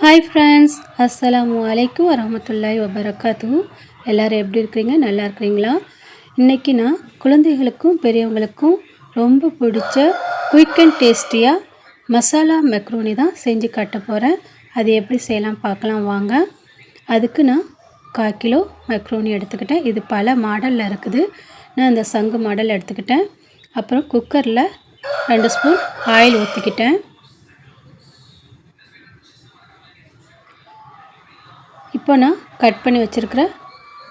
Hi friends அஸ்ஸலாமு அலைக்கும் வரமத்துல்லாய் வபரகாத்து எல்லோரும் எப்படி இருக்கிறீங்க? நல்லா இருக்கிறீங்களா? இன்றைக்கி நான் குழந்தைகளுக்கும் பெரியவங்களுக்கும் ரொம்ப பிடிச்ச குயிக் அண்ட் டேஸ்டியாக மசாலா மெக்ரோனி தான் செஞ்சு காட்ட போகிறேன் அது எப்படி செய்யலாம் பார்க்கலாம் வாங்க. அதுக்கு நான் கால் கிலோ மெக்ரோனி எடுத்துக்கிட்டேன். இது பல மாடலில் இருக்குது. நான் இந்த சங்கு மாடல் எடுத்துக்கிட்டேன். அப்புறம் குக்கரில் ரெண்டு ஸ்பூன் ஆயில் ஊற்றிக்கிட்டேன் இப்போ நான் கட் பண்ணி வச்சுருக்கிற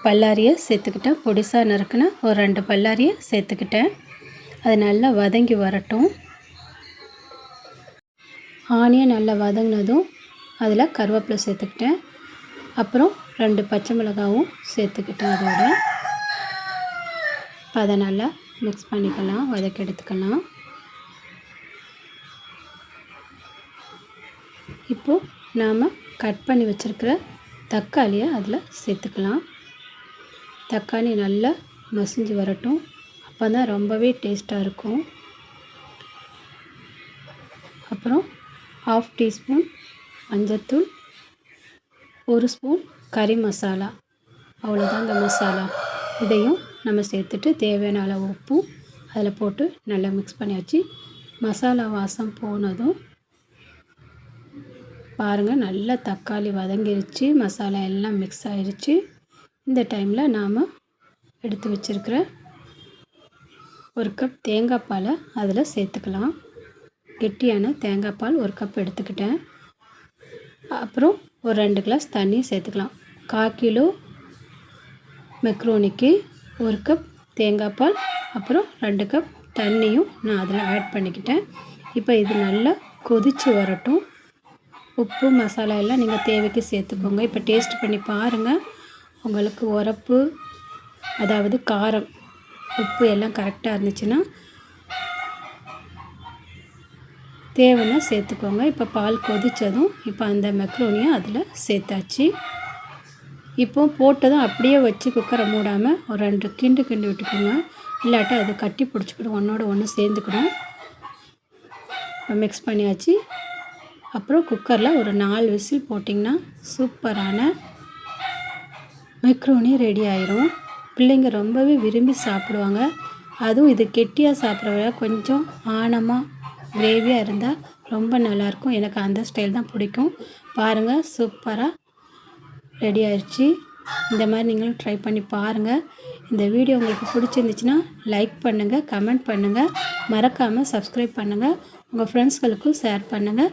பல்லாரியை சேர்த்துக்கிட்டேன். பொடிசாக நறுக்குன ஒரு ரெண்டு பல்லாரியை சேர்த்துக்கிட்டேன். அது நல்லா வதங்கி வரட்டும். ஆனியன் நல்லா வதங்கினதும் அதில் கருவேப்பிலை சேர்த்துக்கிட்டேன். அப்புறம் ரெண்டு பச்சை மிளகாவும் சேர்த்துக்கிட்டேன் அதோட. இப்போ அதை நல்லா மிக்ஸ் பண்ணிக்கலாம் வதக்கி எடுத்துக்கலாம். இப்போது நாம் கட் பண்ணி வச்சுருக்கிற தக்காளியை அதில் சேர்த்துக்கலாம். தக்காளி நல்லா மசிஞ்சு வரட்டும். அப்போ தான் ரொம்பவே டேஸ்ட்டாக இருக்கும். அப்புறம் ஆஃப் டீஸ்பூன் மஞ்சத்தூள் ஒரு ஸ்பூன் கறி மசாலா. அவ்வளோதான் இந்த மசாலா. இதையும் நம்ம சேர்த்துட்டு தேவையான அளவு உப்பும் அதில் போட்டு நல்லா மிக்ஸ் பண்ணியாச்சு. மசாலா வாசம் போனதும் பாருங்கள் நல்லா தக்காளி வதங்கிருச்சு மசாலா எல்லாம் மிக்ஸ் ஆகிருச்சு இந்த டைமில் நாம் எடுத்து வச்சுருக்கிற ஒரு கப் தேங்காய் பாலை அதில் சேர்த்துக்கலாம். கெட்டியான தேங்காய் பால் ஒரு கப் எடுத்துக்கிட்டேன். அப்புறம் ஒரு ரெண்டு கிளாஸ் தண்ணி சேர்த்துக்கலாம். கால் கிலோ மெக்ரோனிக்கு ஒரு கப் தேங்காய் பால் அப்புறம் ரெண்டு கப் தண்ணியும் நான் அதில் ஆட் பண்ணிக்கிட்டேன். இப்போ இது நல்லா கொதித்து வரட்டும். உப்பு மசாலா எல்லாம் நீங்கள் தேவைக்கு சேர்த்துக்கோங்க. இப்போ டேஸ்ட் பண்ணி பாருங்கள் உங்களுக்கு உரப்பு அதாவது காரம் உப்பு எல்லாம் கரெக்டாக இருந்துச்சுன்னா தேவைன்னா சேர்த்துக்கோங்க. இப்போ பால் கொதித்ததும் இப்போ அந்த மெக்ரோனியை அதில் சேர்த்தாச்சு. இப்போ போட்டதும் அப்படியே வச்சு குக்கரை மூடாமல் ஒரு ரெண்டு கிண்டு கிண்டு விட்டுக்கோங்க. இல்லாட்டா அது கட்டி பிடிச்சிக்கிடும். ஒன்றோட ஒன்று சேர்ந்துக்கிடும். மிக்ஸ் பண்ணியாச்சு. அப்புறம் குக்கரில் ஒரு நாலு விசில் போட்டிங்கன்னா சூப்பரான மெக்ரோனி ரெடி ஆயிரும். பிள்ளைங்க ரொம்பவே விரும்பி சாப்பிடுவாங்க. அதுவும் இது கெட்டியாக சாப்பிட்றத கொஞ்சம் ஆனமாக கிரேவியாக இருந்தால் ரொம்ப நல்லாயிருக்கும். எனக்கு அந்த ஸ்டைல் தான் பிடிக்கும். பாருங்கள் சூப்பராக ரெடி ஆயிடுச்சு இந்த மாதிரி நீங்களும் ட்ரை பண்ணி பாருங்கள் இந்த வீடியோ உங்களுக்கு பிடிச்சிருந்துச்சின்னா லைக் பண்ணுங்கள் கமெண்ட் பண்ணுங்கள் மறக்காமல் சப்ஸ்கிரைப் பண்ணுங்கள் உங்கள் ஃப்ரெண்ட்ஸ்களுக்கும் ஷேர் பண்ணுங்கள்